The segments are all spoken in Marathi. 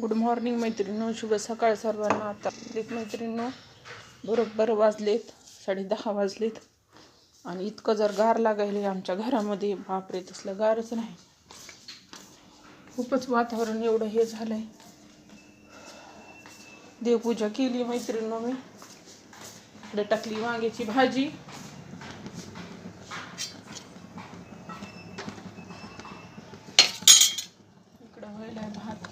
गुड मॉर्निंग मैत्रिणी शुभ सकाळ सर्वांना. आता एक मैत्रिणींनो बरोबर वाजलेत साडे दहा वाजलेत. आणि इतकं जर गार लागायले आमच्या घरामध्ये बापरे तसलं गारच नाही. खूपच वातावरण एवढं हे झालंय. देवपूजा केली मैत्रिणींनो मी. इकडे टाकली वांग्याची भाजी इकडं व्हायला भात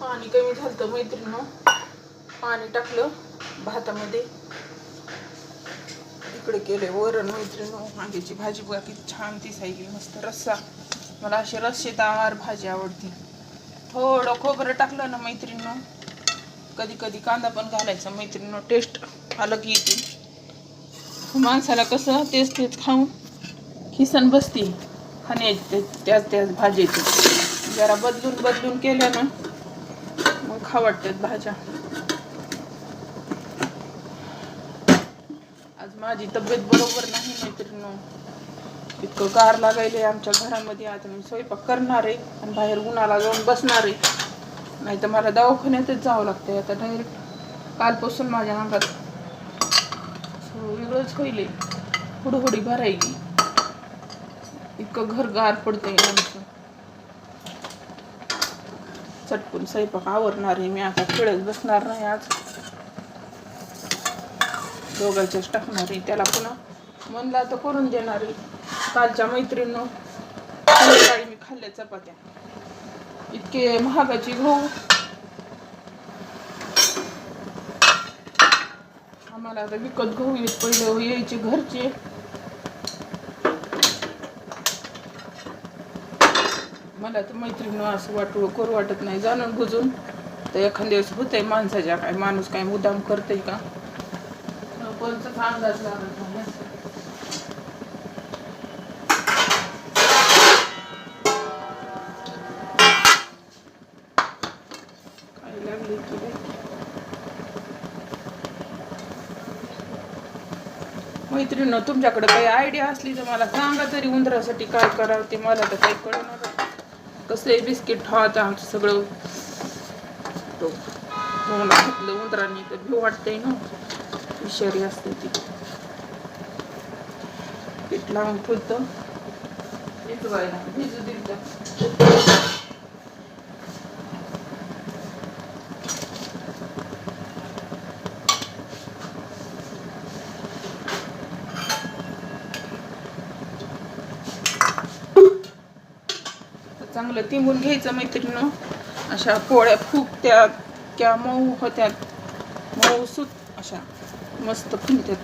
पाणी कमी मैत्रिणीनं पाणी टाकलं भातामध्ये. इकडे केले वरण मैत्रिणीनं वांग्याची भाजी बघा किती छान दिसायली मस्त रस्सा. मला अशी रस्सेदार भाजी आवडते. थोडं खोबरं टाकलं ना मैत्रिणीनं कधी कधी कांदा पण घालायचा. मैत्रिणीनं टेस्ट अलग येते. माणसाला कसं तेच तेच खाऊन खिसन बसते. खाण्याची त्याच त्याच भाजीची जरा बदलून बदलून केलं ना वाटतात भाज्या. आज माझी तब्येत बरोबर नाही मैत्रिणी इतकं गार लागायले आमच्या घरामध्ये. आता मी स्वयंपाक करणार आहे आणि बाहेर उन्हाला जाऊन बसणार आहे. नाही तर मला दवाखान्यातच जावं लागतंय. आता डायरेक्ट कालपासून माझ्या अंगात वेगळंच होईल. हुडहुडी भरायली. इतकं घर गार पडतंय आमचं. चटकून स्वयंपाक आवरणार आहे. मी आता खेळत बसणार नाही आज. दोघांच्याच टाकणार आहे. त्याला पुन्हा म्हणला तर करून देणार आहे. कालच्या मैत्रिणीनं संध्याकाळी मी खाल्ल्या चपात्या. इतके महागाची गहू. आम्हाला आता विकत गहू येत पहिलं यायचे घरचे. मला तर मैत्रिणी असं वाटू करू वाटत नाही. जाणून बुजून तर एखाद्या दिवस होतंय माणसाच्या काय माणूस काय मुद्दाम करतंय का? कोणताच अंदाज लागत नाही मैत्रिणी तुमच्याकडे काही आयडिया असली तर मला सांगा तरी उंदरासाठी काय करावं ते मला तर काही कळणार कसं बिस्किट ठेवायचं आमचं सगळं तो तोंडात घातलं उंदरांनी तर भीव वाटतंय ना. विषारी असते ती. पीठ लावून ठेवतं. भिजवायला भिजू दिलं. चांगलं तिंबून घ्यायचं मैत्रिणीनं अशा पोळ्या खूप त्या त्या मऊ होत्या मऊ सुत अशा मस्त फुलत्यात.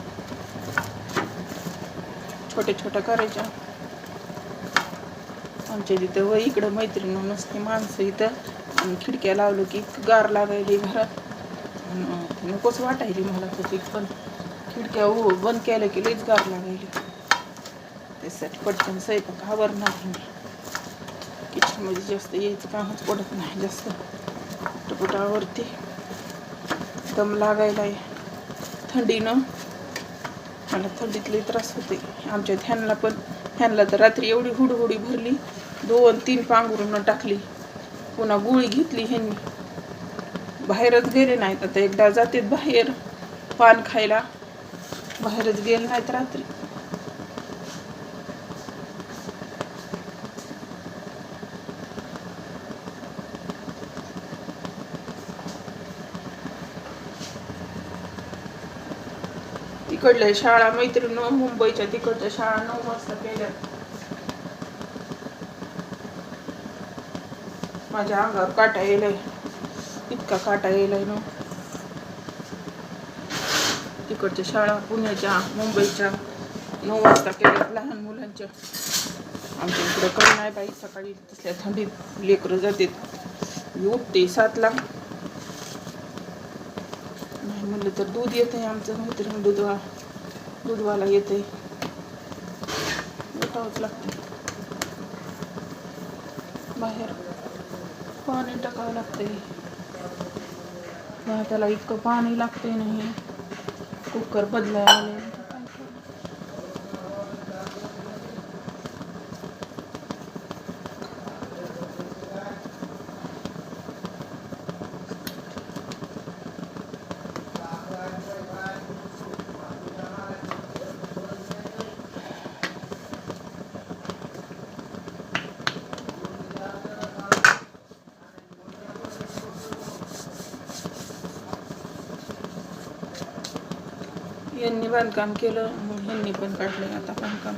छोट्या छोट्या करायच्या. आमच्या तिथं व इकडं मैत्रिणी नसते माणसं इथं खिडक्या लावलं की गार लागायली घरात. नकोच वाटायली मला तर पण खिडक्या हो बंद केल्या की लईच गार लागायली. त्यासाठी पटकन स्वयंपाक आवरणार नाही किचनमध्ये जास्त यायचं कामच पडत नाही जास्त टपटावरती दम लागायला थंडीनं मला थंडीतले त्रास होते आमच्या ध्यानला पण ध्यानला तर रात्री एवढी हुडहुडी भरली दोन तीन पांघरून टाकली पुन्हा गोळी घेतली ह्यांनी. बाहेरच गेले नाहीत आता एकदा जातात बाहेर पान खायला. बाहेरच गेले नाहीत रात्री. तिकडल्या शाळा मैत्रीण मुंबईच्या तिकडच्या शाळा नऊ वाजता केल्या. माझ्या अंगावर काटा येलाय इतका काटा येलाय ना. तिकडच्या शाळा पुण्याच्या मुंबईच्या नऊ वाजता केल्या लहान मुलांच्या. आमच्या इकडं काही नाही बाई सकाळी तसल्या थंडीत लेकरं जातात. उठते सातला. म्हणलं तर दूध येतंय आमचं मैत्रीण दूधवा दूधवाला आहे उठावंच लागतं बाहेर पाणी टाकावं लागतंय. भाताला इतकं पाणी लागते नाही कुकर बदलायला आले काय करू? यांनी बांधकाम केलं मग ह्यांनी पण काढलं आता बांधकाम.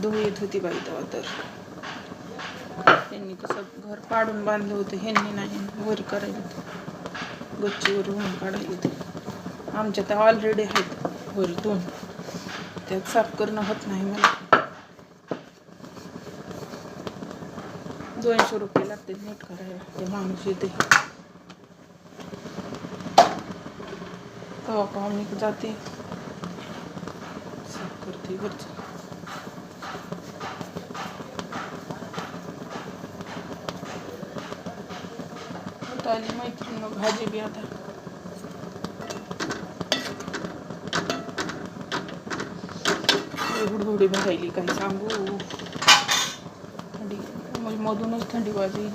धुळ येत होती बाई तेव्हा तर. यांनी कसं घर पाडून बांधलं होतं ह्यांनी नाही वर करायला गच्चीवर होऊन काढायला होते. आमच्या तर ऑलरेडी आहेत वर दोन. त्यात साफ करणं होत नाही मला. दोनशे रुपये लागते नीट करायला. ते माणूस येते कवा कवा मी जाते साफ करते वरचं आता आली मैत्रीण भाजी बी आता हुडहुडी भरायली काही सांगू थंडी म्हणजे मधूनच थंडी वाजली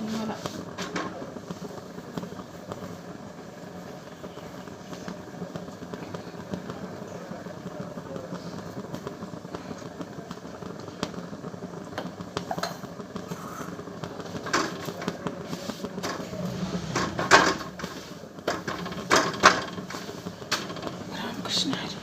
मला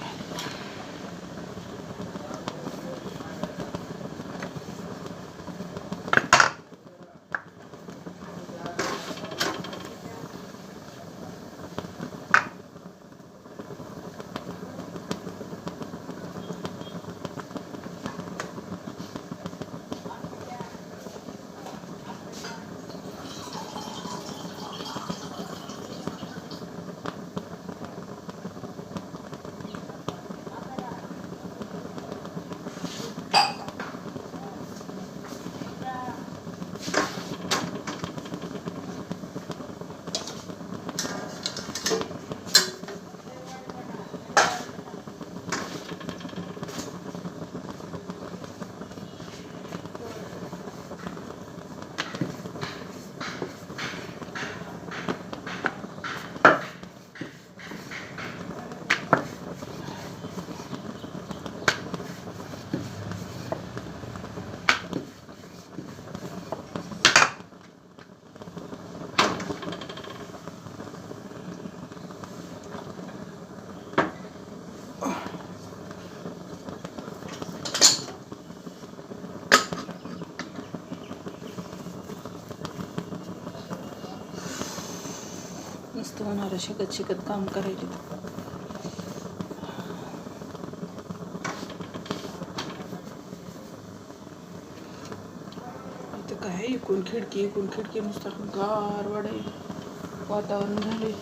नुसतं होणार शिकत शिकत काम करायचे इथं काय, एकूण खिडकी एकूण खिडकी, नुसतं गार वाढाय वातावरण झाले